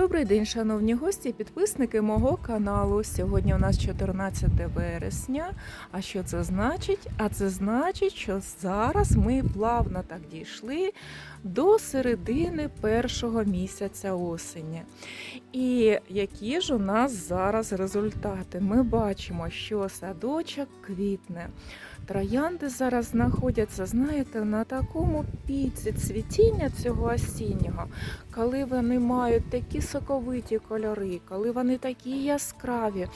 Добрий день, шановні гості, і підписники мого каналу. Сьогодні у нас 14 вересня. А що це значить? А це значить, що зараз ми плавно так дійшли до середини першого місяця осені. І які ж у нас зараз результати? Ми бачимо, що садочок квітне. Троянди зараз знаходяться, знаєте, на такому піці цвітіння цього осіннього, коли вони мають такі соковиті кольори, коли вони такі яскраві.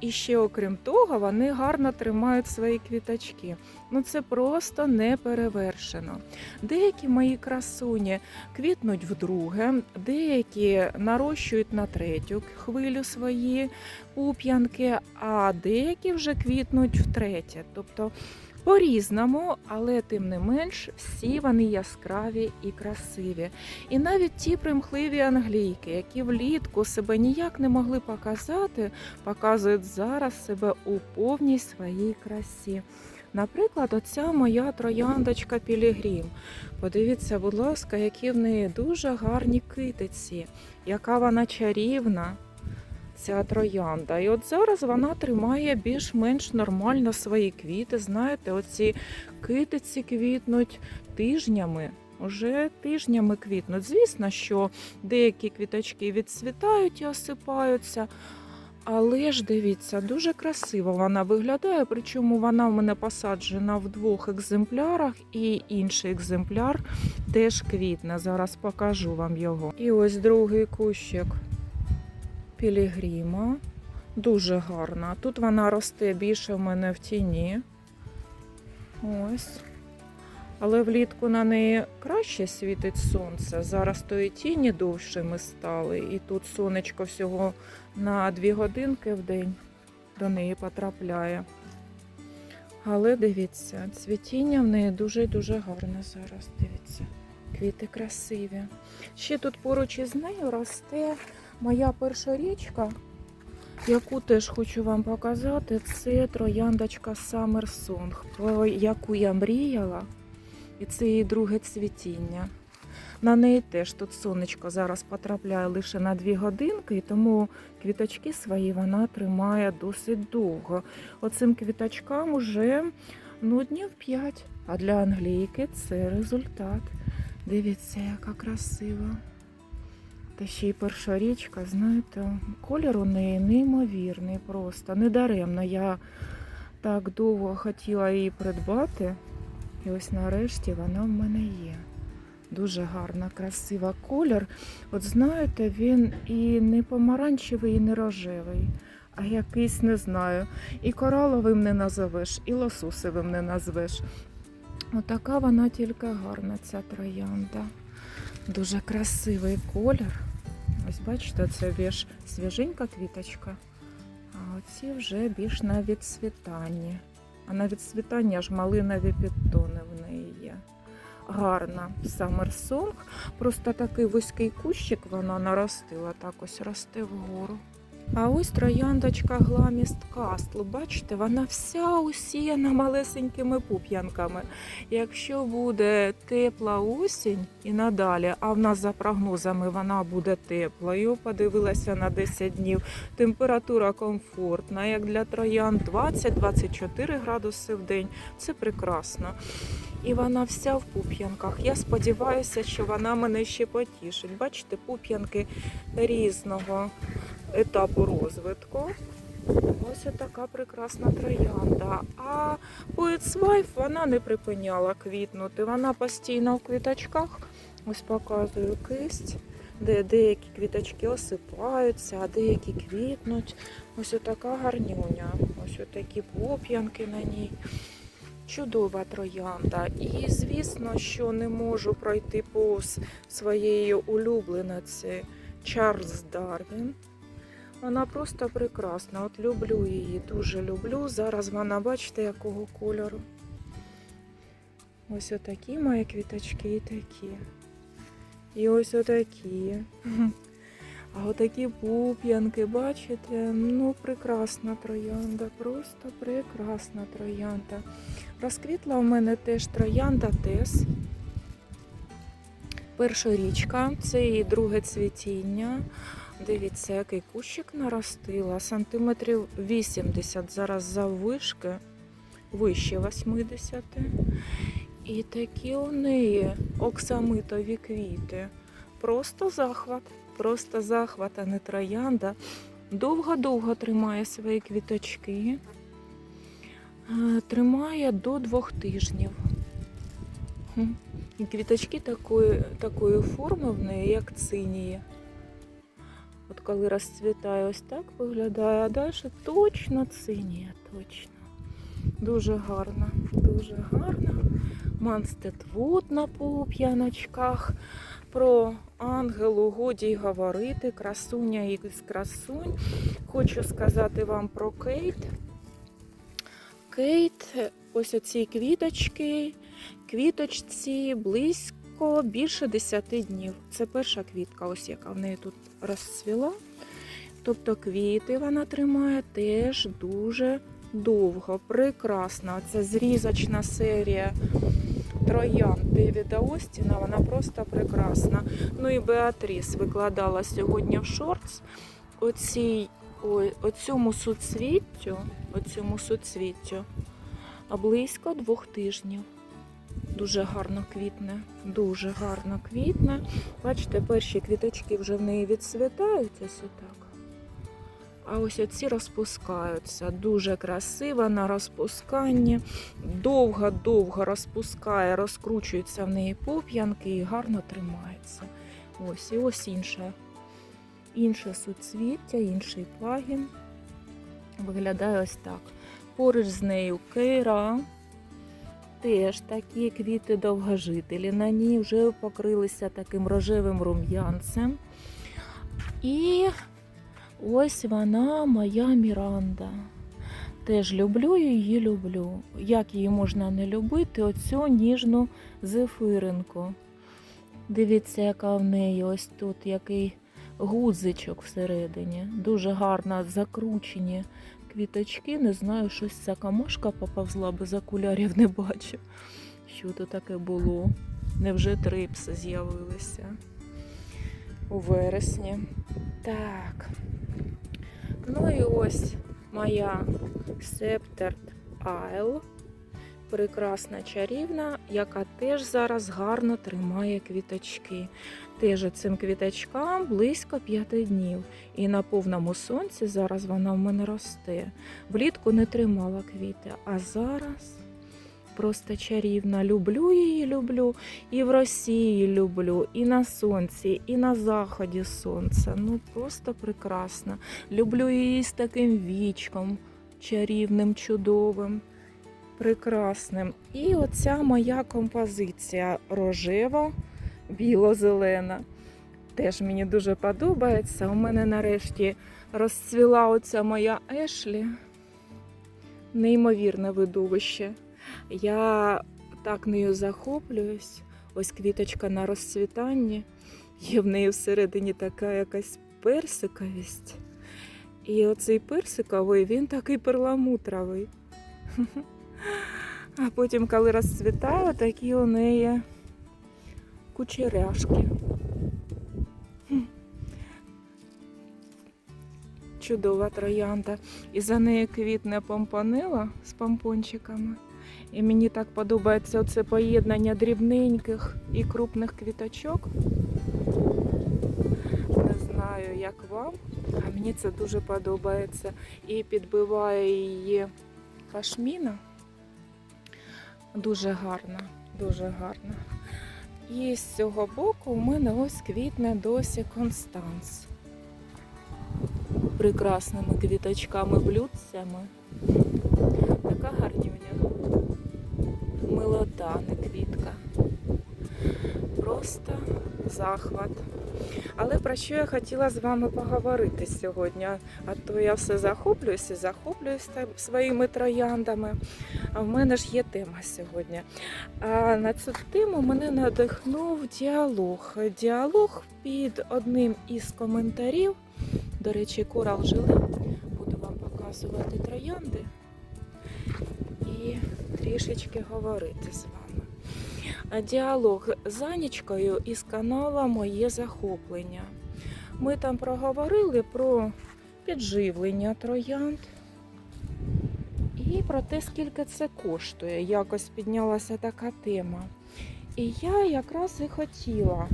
І ще окрім того, вони гарно тримають свої квіточки. Ну це просто не перевершено. Деякі мої красуні квітнуть вдруге, деякі нарощують на третю хвилю свої пуп'янки, а деякі вже квітнуть втретє. Тобто по-різному, але тим не менш всі вони яскраві і красиві. І навіть ті примхливі англійки, які влітку себе ніяк не могли показати, показують зараз себе у повній своїй красі. Наприклад, оця моя трояндочка Пілігрім. Подивіться, будь ласка, які в неї дуже гарні китиці, яка вона чарівна. Ця троянда. І от зараз вона тримає більш-менш нормально свої квіти. Знаєте, оці китиці квітнуть тижнями. Уже тижнями квітнуть. Звісно, що деякі квіточки відцвітають і осипаються. Але ж дивіться, дуже красиво вона виглядає. Причому вона в мене посаджена в двох екземплярах, і інший екземпляр теж квітне. Зараз покажу вам його. І ось другий кущик пілігріма. Дуже гарна. Тут вона росте більше в мене в тіні. Ось. Але влітку на неї краще світить сонце. Зараз то і тіні довшими стали. І тут сонечко всього на 2 годинки в день до неї потрапляє. Але дивіться, цвітіння в неї дуже-дуже гарне зараз. Дивіться, квіти красиві. Ще тут поруч із нею росте моя перша річка, яку теж хочу вам показати, це трояндочка Summer Song, про яку я мріяла. І це її друге цвітіння. На неї теж тут сонечко зараз потрапляє лише на 2 годинки, і тому квіточки свої вона тримає досить довго. Оцим квіточкам уже ну, днів 5. А для англійки це результат. Дивіться, яка красива. Та ще й перша річка, знаєте, колір у неї неймовірний просто. Недаремно я так довго хотіла її придбати. І ось нарешті вона в мене є. Дуже гарна, красива колір. От знаєте, він і не помаранчевий, і не рожевий, а якийсь не знаю. І кораловим не назовеш, і лосусевим не назвеш. Отака вона тільки гарна, ця троянда. Дуже красивий колір. Ось бачите, це більш свіженька квіточка, а оці вже більш на відцвітанні. А на відцвітанні аж малинові підтони в неї. Гарна Summer. Просто такий вузький кущик вона наростила, так ось росте вгору. А ось трояндочка Гламіст Кастлу. Бачите, вона вся усіяна малесенькими пуп'янками. Якщо буде тепла осінь і надалі, а в нас за прогнозами вона буде теплою, подивилася на 10 днів. Температура комфортна, як для троянд 20-24 градуси в день. Це прекрасно. І вона вся в пуп'янках. Я сподіваюся, що вона мене ще потішить. Бачите, пуп'янки різного етапу розвитку. Ось така прекрасна троянда. А поетсвайф вона не припиняла квітнути. Вона постійно в квіточках. Ось показую кисть, де деякі квіточки осипаються, а деякі квітнуть. Ось така гарнюня. Ось такі поп'янки на ній. Чудова троянда. І звісно, що не можу пройти повз своєї улюблениці Чарльз Дарвін. Вона просто прекрасна. От люблю її, дуже люблю. Зараз вона, бачите, якого кольору. Ось отакі мої квіточки і такі. І ось отакі. А отакі пуп'янки, бачите? Ну, прекрасна троянда, просто прекрасна троянда. Розквітла в мене теж троянда Тес. першорічка, це її друге цвітіння. Дивіться, який кущик наростила. Сантиметрів 80 зараз заввишки, вище 80. І такі у неї оксамитові квіти. Просто захват, просто захват, а не троянда. Довго-довго тримає свої квіточки. Е, Тримає до двох тижнів. І квіточки такої, такої форми в неї, як цинії. Коли розцвітає, ось так виглядає, а далі точно цинія, точно. Дуже гарно, дуже гарно. Манстетвуд на пуп'яночках. Про ангелу годі й говорити, красуня із красунь. Хочу сказати вам про Кейт. Кейт, ось оці квіточки, квіточці близько більше 10 днів. Це перша квітка, ось яка в неї тут розцвіла. Тобто квіти вона тримає теж дуже довго, прекрасна. Це зрізочна серія троян Девіда Остіна, вона просто прекрасна. Ну і Беатріс викладала сьогодні в шортс оцій, ой, оцьому суцвіттю, оцьому суцвіттю близько двох тижнів. Дуже гарно квітне, дуже гарно квітне. Бачите, перші квіточки вже в неї відцвітають ось отак. А ось оці розпускаються. Дуже красиво на розпусканні. Довго-довго розпускає, розкручуються в неї поп'янки і гарно тримається. Ось і ось інше. Інше суцвіття, інший пагін. Виглядає ось так. Поруч з нею кейра. Теж такі квіти довгожителі. На ній вже покрилися таким рожевим рум'янцем. І ось вона моя Міранда. Теж люблю її, люблю. Як її можна не любити, оцю ніжну зефиринку. Дивіться, яка в неї ось тут який гудзичок всередині. Дуже гарно закручені квіточки. Не знаю, щось ця камашка поповзла, без окулярів не бачу. Що то таке було? Невже трипси з'явилися у вересні? Так. Ну і ось моя Септерт Айл. Прекрасна чарівна, яка теж зараз гарно тримає квіточки. Теж цим квіточкам близько п'яти днів. І на повному сонці зараз вона в мене росте. Влітку не тримала квіти, а зараз просто чарівна. Люблю її, люблю. І в Росії люблю, і на сонці, і на заході сонця. Ну просто прекрасна. Люблю її з таким вічком чарівним, чудовим. Прекрасним. І оця моя композиція рожева, біло-зелена. Теж мені дуже подобається. У мене нарешті розцвіла оця моя Ешлі. Неймовірне видовище. Я так нею захоплююсь. Ось квіточка на розцвітанні. Є в неї всередині така якась персиковість. І оцей персиковий, він такий перламутровий. А потім, коли розцвітає, такі у неї кучеряшки. Чудова троянда. І за нею квітне помпонила з помпончиками. І мені так подобається оце поєднання дрібненьких і крупних квіточок. Не знаю, як вам, а мені це дуже подобається. І підбиває її пашміна. Дуже гарна, дуже гарна. І з цього боку у мене ось квітне досі Констанс. Прекрасними квіточками, блюдцями. Така гарнюня. Милота, не квітка. Просто захват. Але про що я хотіла з вами поговорити сьогодні? А то я все захоплююся, захоплююсь своїми трояндами. А в мене ж є тема сьогодні. А на цю тему мене надихнув діалог. Діалог під одним із коментарів. До речі, корал жили. Буду вам показувати троянди і трішечки говорити з вами. Діалог з Анічкою із канала Моє захоплення. Ми там проговорили про підживлення троянд і про те, скільки це коштує. Якось піднялася така тема. І я якраз і хотіла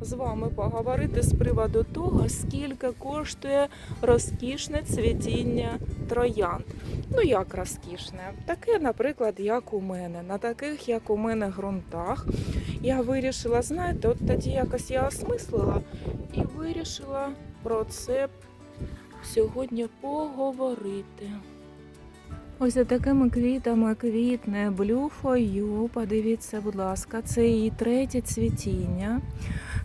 з вами поговорити з приводу того, скільки коштує розкішне цвітіння троянд. Ну, як розкішне? Таке, наприклад, як у мене. На таких, як у мене, ґрунтах. Я вирішила, знаєте, от тоді якось я осмислила і вирішила про це сьогодні поговорити. Ось такими квітами квітне блюфою. Подивіться, будь ласка, це її третє цвітіння.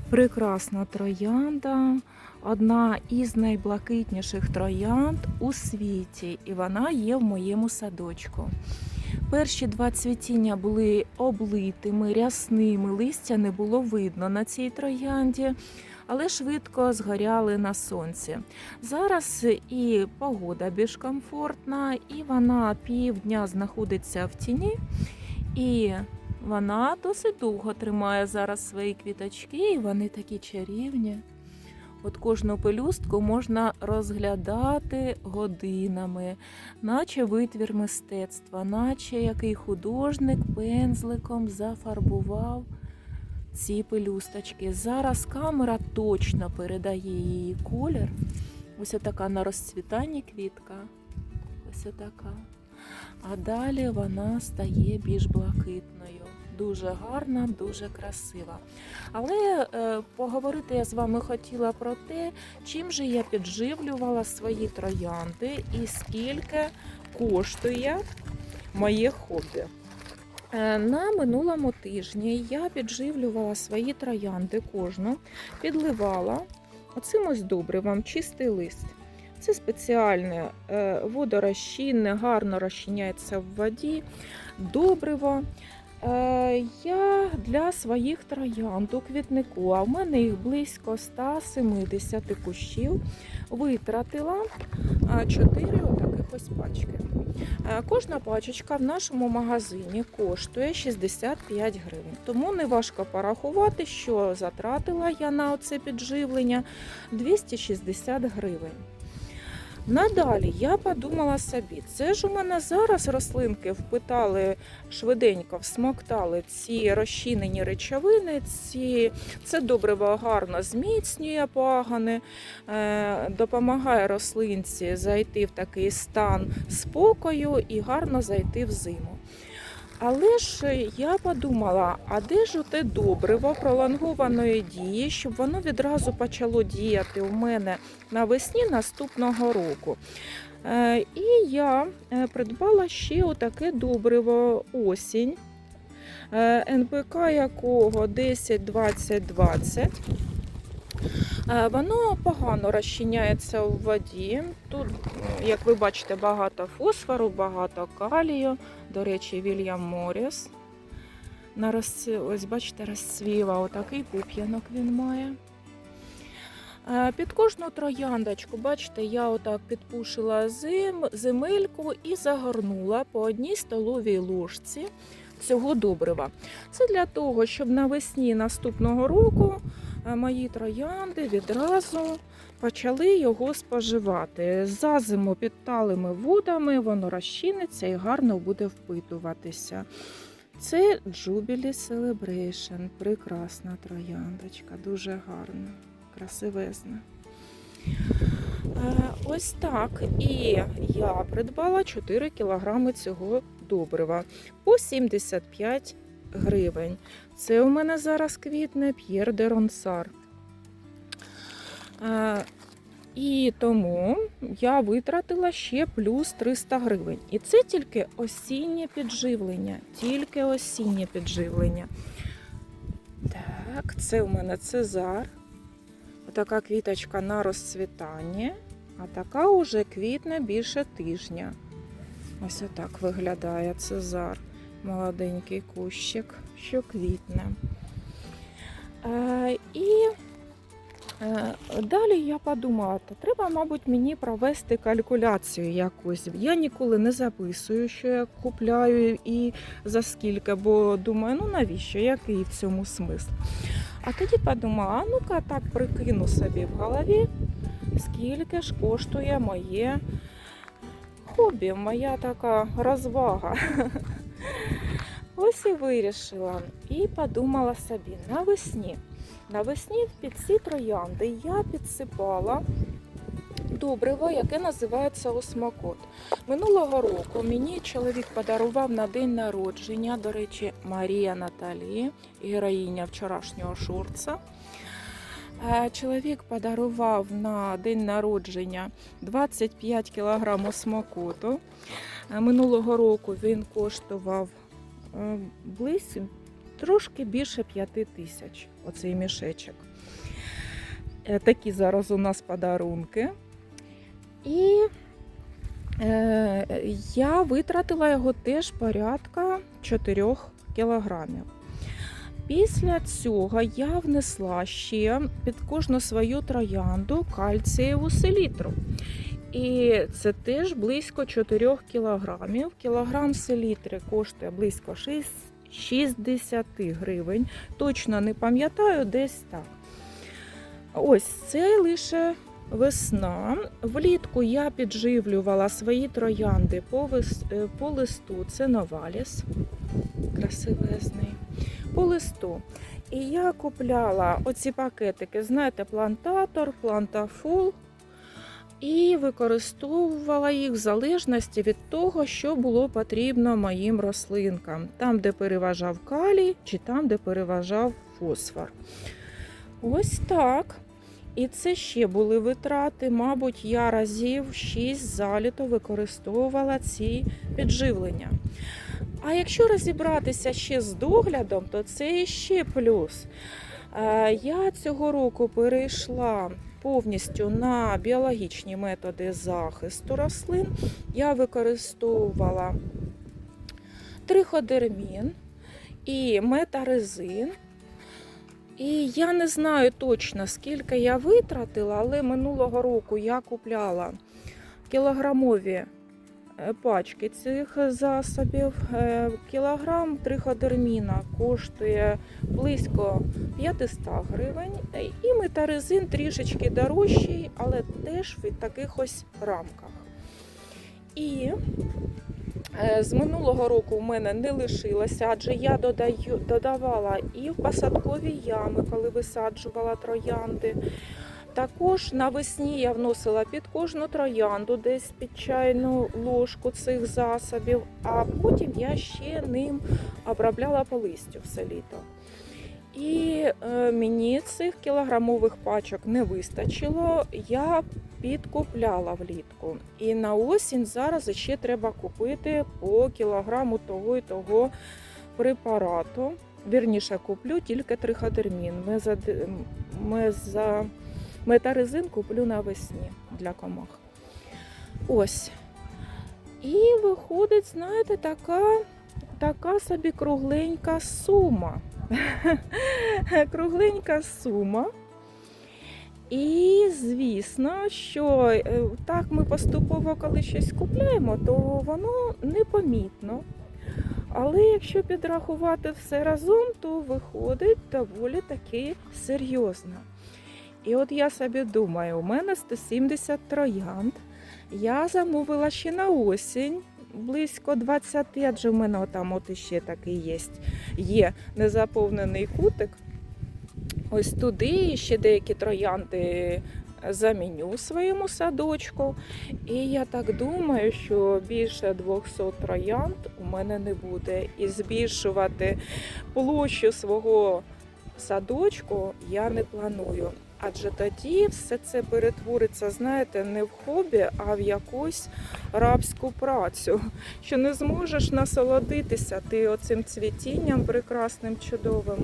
Прекрасна троянда, одна із найблакитніших троянд у світі, і вона є в моєму садочку. Перші два цвітіння були облитими, рясними, листя не було видно на цій троянді, але швидко згоряли на сонці. Зараз і погода більш комфортна, і вона півдня знаходиться в тіні. І вона досить довго тримає зараз свої квіточки, і вони такі чарівні. От кожну пелюстку можна розглядати годинами, наче витвір мистецтва, наче який художник пензликом зафарбував ці пелюсточки. Зараз камера точно передає її колір. Ось така на розцвітанні квітка. Ось така. А далі вона стає більш блакитною. Дуже гарна, дуже красива. Але е, поговорити я з вами хотіла про те, чим же я підживлювала свої троянди і скільки коштує моє хобі. Е, На минулому тижні я підживлювала свої троянди кожну, підливала оцим ось добривом чистий лист. Це спеціальне е, водорозчинне, гарно розчиняється в воді, добриво. Е, Я для своїх троянд у квітнику, а в мене їх близько 170 кущів, витратила 4 отаких ось пачки. Е, Кожна пачечка в нашому магазині коштує 65 гривень. Тому не важко порахувати, що затратила я на це підживлення 260 гривень. Надалі я подумала собі, це ж у мене зараз рослинки впитали швиденько, всмоктали ці розчинені речовини, ці, це добриво гарно зміцнює пагани, е, допомагає рослинці зайти в такий стан спокою і гарно зайти в зиму. Але ж я подумала, а де ж оте добриво пролонгованої дії, щоб воно відразу почало діяти у мене навесні наступного року. Е, І я е, придбала ще отаке добриво осінь, е, НПК якого 10-20-20. Е, Воно погано розчиняється у воді. Тут, як ви бачите, багато фосфору, багато калію. До речі, Вільям Моріс. На розці... Ось, бачите, розцвіла отакий пуп'янок він має. Е, Під кожну трояндочку, бачите, я отак підпушила зим... земельку і загорнула по одній столовій ложці цього добрива. Це для того, щоб навесні наступного року мої троянди відразу почали його споживати. За зиму під талими водами воно розчиниться і гарно буде впитуватися. Це Jubilee Celebration. Прекрасна трояндочка, дуже гарна, красивезна. Е, Ось так. І я придбала 4 кілограми цього добрива по 75 гривень. Це у мене зараз квітне П'єр де Ронсар. І тому я витратила ще плюс 300 гривень. І це тільки осіннє підживлення. Тільки осіннє підживлення. Так, це у мене Цезар. Така квіточка на розцвітанні, а така уже квітне більше тижня. Ось отак виглядає Цезар. Молоденький кущик, що квітне. Е, і Е, Далі я подумала, то треба, мабуть, мені провести калькуляцію якусь. Я ніколи не записую, що я купляю і за скільки, бо думаю, ну навіщо, який в цьому смисл. А тоді подумала, а ну-ка так прикину собі в голові, скільки ж коштує моє хобі, моя така розвага. Ось і вирішила. І подумала собі навесні. Навесні під ці троянди я підсипала добриво, яке називається осмокот. Минулого року мені чоловік подарував на день народження, до речі, Марія Наталі, героїня вчорашнього шурца. Е, Чоловік подарував на день народження 25 кг осмокоту. Е, Минулого року він коштував е, близько трошки більше 5 тисяч оцей мішечок. Е, Такі зараз у нас подарунки. І е, я витратила його теж порядка 4 кілограмів. Після цього я внесла ще під кожну свою троянду кальцієву селітру. І це теж близько 4 кілограмів. Кілограм селітри коштує близько 6 60 гривень. Точно не пам'ятаю, десь так. Ось це лише весна. Влітку я підживлювала свої троянди по, вис... е, по листу. Це новаліс. Красивезний. По листу. І я купляла оці пакетики, знаєте, плантатор, плантафул. І використовувала їх в залежності від того, що було потрібно моїм рослинкам, там, де переважав калій, чи там, де переважав фосфор. Ось так. І це ще були витрати. Мабуть, я разів 6 заліто використовувала ці підживлення. А якщо розібратися ще з доглядом, то це ще плюс. Е, Я цього року перейшла повністю на біологічні методи захисту рослин. Я використовувала триходермін і метарезин. І я не знаю точно, скільки я витратила, але минулого року я купляла кілограмові пачки цих засобів. Е, Кілограм триходерміна коштує близько 500 гривень. Е, І метарезин трішечки дорожчий, але теж в таких ось рамках. І е, з минулого року в мене не лишилося, адже я додаю, додавала і в посадкові ями, коли висаджувала троянди. Також навесні я вносила під кожну троянду десь під чайну ложку цих засобів, а потім я ще ним обробляла по листю все літо. І е, мені цих кілограмових пачок не вистачило. Я підкупляла влітку. І на осінь зараз ще треба купити по кілограму того і того препарату. Вірніше куплю тільки триходермін. Ми за, ми за метарезин куплю навесні для комах. Ось. І виходить, знаєте, така, така собі кругленька сума. кругленька сума. І звісно, що е, так ми поступово, коли щось купляємо, то воно непомітно. Але якщо підрахувати все разом, то виходить доволі таки серйозно. І от я собі думаю, у мене 170 троянд. Я замовила ще на осінь близько 20, адже в мене там от іще такий є, є незаповнений кутик. Ось туди ще деякі троянди заміню в своєму садочку. І я так думаю, що більше 200 троянд у мене не буде. І збільшувати площу свого садочку я не планую. Адже тоді все це перетвориться, знаєте, не в хобі, а в якусь рабську працю, що не зможеш насолодитися ти оцим цвітінням прекрасним, чудовим,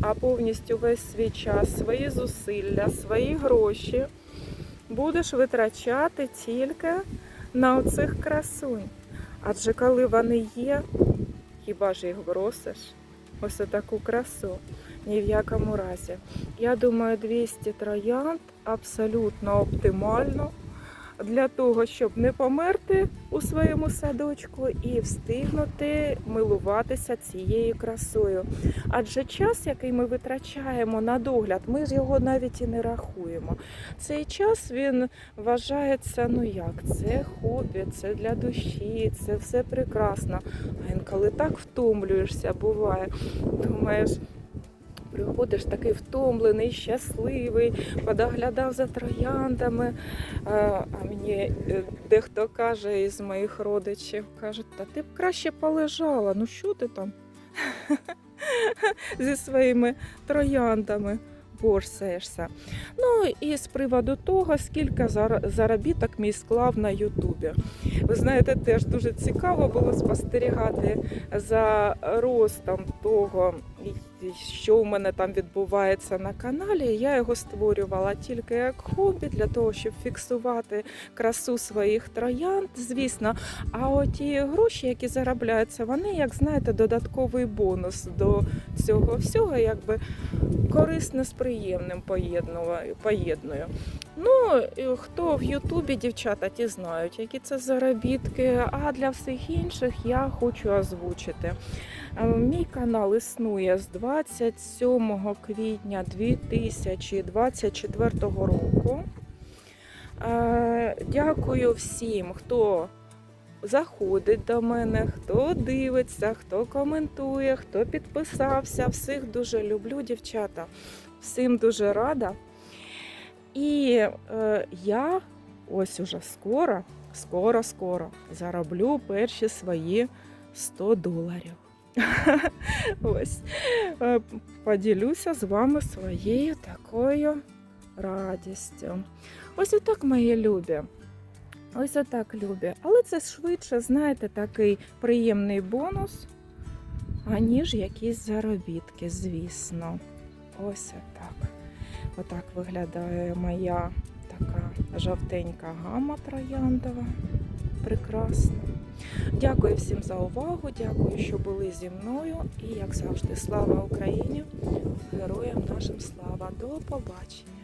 а повністю весь свій час, свої зусилля, свої гроші будеш витрачати тільки на оцих красунь. Адже коли вони є, хіба ж їх бросиш? Ось таку красу. Ні в якому разі. Я думаю, 200 троянд абсолютно оптимально для того, щоб не померти у своєму садочку і встигнути милуватися цією красою. Адже час, який ми витрачаємо на догляд, ми ж його навіть і не рахуємо. Цей час він вважається, ну як, це хобі, це для душі, це все прекрасно. А інколи так втомлюєшся, буває. Думаєш, приходиш такий втомлений, щасливий, подоглядав за трояндами. А, мені е, дехто каже із моїх родичів, каже, та ти б краще полежала, ну що ти там зі своїми трояндами борсаєшся. Ну і з приводу того, скільки заробіток мій склав на Ютубі. Ви знаєте, теж дуже цікаво було спостерігати за ростом того, що у мене там відбувається на каналі. Я його створювала тільки як хобі для того, щоб фіксувати красу своїх троянд, звісно. А оті гроші, які заробляються, вони, як знаєте, додатковий бонус до цього всього, якби корисне з приємним поєдную. Ну, хто в Ютубі, дівчата, ті знають, які це заробітки. А для всіх інших я хочу озвучити. Е, Мій канал існує з 27 квітня 2024 року. Е, Дякую всім, хто заходить до мене, хто дивиться, хто коментує, хто підписався. Всіх дуже люблю, дівчата. Всім дуже рада. І е, я ось уже скоро, скоро, скоро зароблю перші свої 100 доларів. Ось Е, поділюся з вами своєю такою радістю. Ось отак, мої любі. Ось отак, любі. Але це швидше, знаєте, такий приємний бонус, аніж якісь заробітки, звісно. Ось отак. Отак виглядає моя така жовтенька гама трояндова. Прекрасно. Дякую всім за увагу, дякую, що були зі мною. І, як завжди, слава Україні! Героям нашим слава! До побачення!